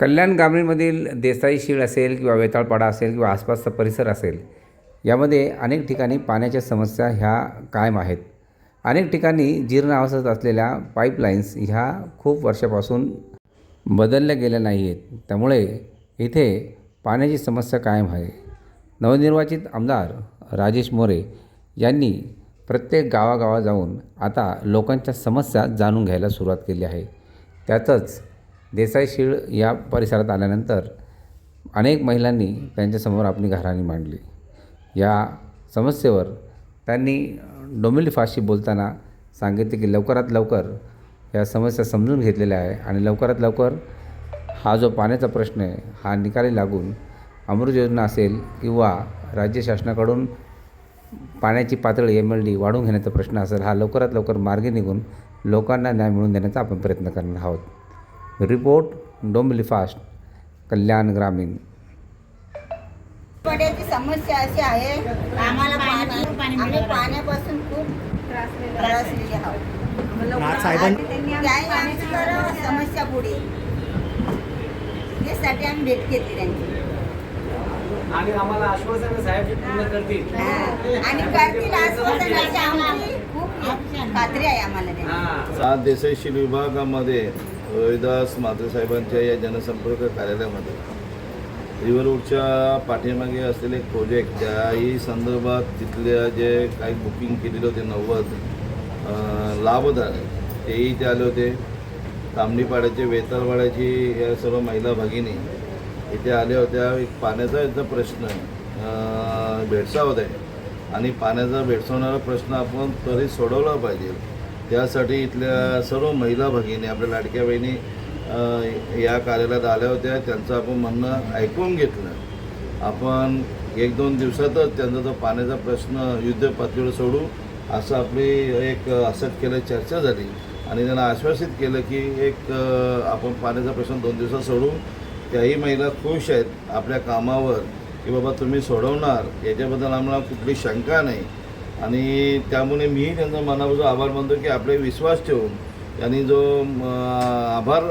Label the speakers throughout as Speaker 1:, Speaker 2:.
Speaker 1: कल्याण ग्रामीणमधील देसाई शीळ असेल किंवा वेताळपाडा असेल किंवा आसपासचा परिसर असेल यामध्ये अनेक ठिकाणी पाण्याच्या समस्या ह्या कायम आहेत. अनेक ठिकाणी जीर्ण असलेल्या पाईपलाईन्स ह्या खूप वर्षापासून बदलल्या गेल्या नाही आहेत त्यामुळे इथे पाण्याची समस्या कायम आहे. नवनिर्वाचित आमदार राजेश मोरे यांनी प्रत्येक गावागावा जाऊन आता लोकांच्या समस्या जाणून घ्यायला सुरुवात केली आहे. त्यातच देसाई शीळ या परिसरात आल्यानंतर अनेक महिलांनी त्यांच्यासमोर आपली घराणी मांडली. या समस्येवर त्यांनी डोंबिवली बोलताना सांगितले की लवकरात लवकर या समस्या समजून घेतलेल्या आहे आणि लवकरात लवकर हा जो पाण्याचा प्रश्न आहे हा निकाली लागून अमृत योजना असेल किंवा राज्य शासनाकडून पाण्याची पातळी एम एल डी वाढवून घेण्याचा प्रश्न असेल हा लवकरात लवकर मार्गी निघून लोकांना न्याय मिळवून देण्याचा आपण प्रयत्न करणार आहोत. रिपोर्ट डोंबिवली फास्ट कल्याण ग्रामीण.
Speaker 2: पाण्याची समस्या अशी आहे आम्हाला पाणी आम्ही पाण्यापासून खूप त्रासलेले आहोत. समस्या पुढे. यासाठी आम्ही भेट घेतली त्यांची.
Speaker 3: आणि आम्हाला आश्वासन साहेब पूर्ण करतील.
Speaker 2: आणि करतील आश्वासनाची आमची खूप खात्री आहे आम्हाला.
Speaker 3: हा.
Speaker 4: सात देसाईशील विभागामध्ये रोहिदास म्हात्रे साहेबांच्या या जनसंपर्क कार्यालयामध्ये. रिव्हरवूडच्या पाठीमागे असलेले प्रोजेक्ट त्याही संदर्भात तिथल्या जे काही बुकिंग केलेले होते नव्वद लाभधारक तेही ते आले होते. तांबडीपाड्याचे वेताळवाड्याची या सर्व महिला भगिनी इथे आल्या होत्या. एक पाण्याचा इथं प्रश्न भेडसावत आहे. आणि पाण्याचा भेडसावणारा प्रश्न आपण त्वरित सोडवला पाहिजे. त्यासाठी इथल्या सर्व महिला भगिनी आपल्या लाडक्या बहिणी या कार्यालयात आल्या होत्या. त्यांचं आपण म्हणणं ऐकून घेतलं. आपण एक दोन दिवसातच त्यांचा जो पाण्याचा प्रश्न युद्ध पातळीवर सोडू असं आपली एक असत केलं चर्चा झाली. आणि त्यांना आश्वासित केलं की एक आपण पाण्याचा प्रश्न दोन दिवसात सोडू. त्याही महिला खुश आहेत आपल्या कामावर की बाबा तुम्ही सोडवणार. याच्याबद्दल आम्हाला कुठली शंका नाही. आणि त्यामुळे मीही त्यांचा मनापासून आभार मानतो की आपले विश्वास ठेवून त्यांनी जो आभार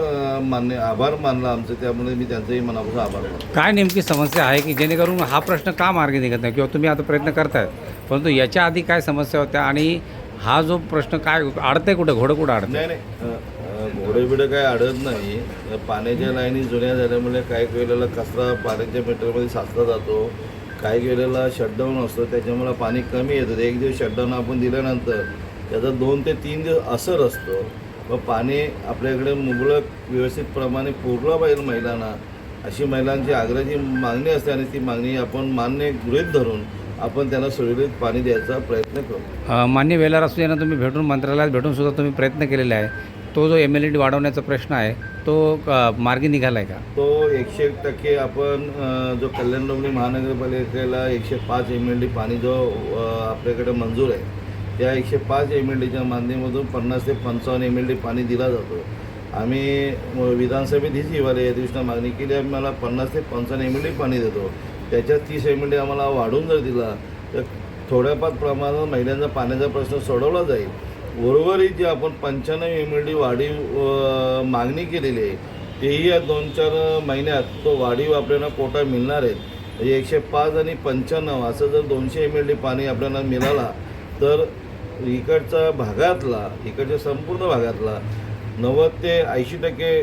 Speaker 4: मान्य आभार मानला आमचं त्यामुळे मी त्यांचाही मनापासून आभार मानतो.
Speaker 1: काय नेमकी समस्या आहे की जेणेकरून हा प्रश्न का मार्गी निघत नाही किंवा तुम्ही आता प्रयत्न करताय? परंतु याच्या आधी काय समस्या होत्या आणि हा जो प्रश्न काय अडतंय कुठं? घोडं कुठं अडतंय?
Speaker 4: नाही नाही. अ, घोडेबिडं काय अडत नाही. पाण्याच्या लाईनी जुन्या झाल्यामुळे काही वेळेला कचरा पाण्याच्या मीटरमध्ये साचला जातो. काही वेळेला शटडाऊन असतो त्याच्यामुळे पाणी कमी येतं. एक दिवस शटडाऊन आपण दिल्यानंतर त्याचा दोन ते तीन दिवस असर असतो. व पाणी आपल्याकडे मुबलक व्यवस्थित प्रमाणे पुरलं पाहिजे महिलांना. अशी महिलांची आग्रहाची मागणी असते आणि ती मागणी आपण मान्य गृहीत धरून आपण त्यांना सुरळीत पाणी द्यायचा प्रयत्न करू.
Speaker 1: मान्य वेलार असू यांना तुम्ही भेटून मंत्रालयात भेटून सुद्धा तुम्ही प्रयत्न केलेला आहे. तो जो एम एल डी वाढवण्याचा प्रश्न आहे तो मार्गी निघाला आहे का?
Speaker 4: तो एकशे एक टक्के आपण जो कल्याण डोंबिवली महानगरपालिकेला एकशे पाच एम एल डी पाणी जो आपल्याकडे मंजूर आहे त्या एकशे पाच एम एल डीच्या माध्यमातून पन्नास ते पंचावन्न एम एल डी पाणी दिला जातो आम्ही विधानसभेत हीच हिवाळी या दिवशी मागणी केली आम्ही मला पन्नास ते पंचावन्न एम एल डी पाणी देतो. त्याच्यात तीस एम एल डी आम्हाला वाढून जर दिला तर थोड्याफार प्रमाणात महिलांचा पाण्याचा प्रश्न सोडवला जाईल. उर्वरित जे आपण पंच्याण्णव एम एल डी वाढीव मागणी केलेली आहे तेही या दोन चार महिन्यात तो वाढीव आपल्याला कोटा मिळणार आहेत म्हणजे एकशे पाच आणि पंच्याण्णव असं जर दोनशे एम एल डी पाणी आपल्याला मिळाला तर इकडच्या भागातला इकडच्या संपूर्ण भागातला नव्वद ते ऐंशी टक्के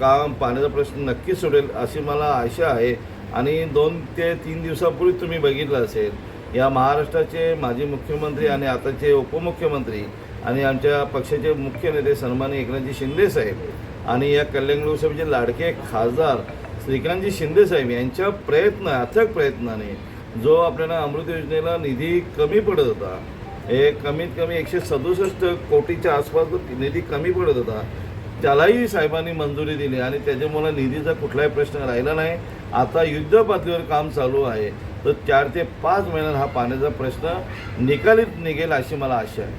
Speaker 4: काम पाण्याचा प्रश्न नक्कीच सुटेल अशी मला आशा आहे. आणि दोन ते तीन दिवसापूर्वी तुम्ही बघितलं असेल या महाराष्ट्राचे माजी मुख्यमंत्री आणि आताचे उपमुख्यमंत्री आणि आमच्या पक्षाचे मुख्य नेते सन्माननीय एकनाथजी शिंदे साहेब आणि या कल्याण लोकसभेचे लाडके खासदार श्रीकांतजी शिंदे साहेब यांच्या प्रयत्न अथक प्रयत्नाने जो आपल्याला अमृत योजनेला निधी कमी पडत होता हे कमीत कमी एकशे सदुसष्ट कोटीच्या आसपास निधी कमी पडत होता त्यालाही साहेबांनी मंजुरी दिली आणि त्याच्यामुळे निधीचा कुठलाही प्रश्न राहिला नाही. आता युद्ध पातळीवर काम चालू आहे. तर चार ते पाच महिन्यात हा पाण्याचा प्रश्न निकालीत निघेल अशी मला आशा आहे.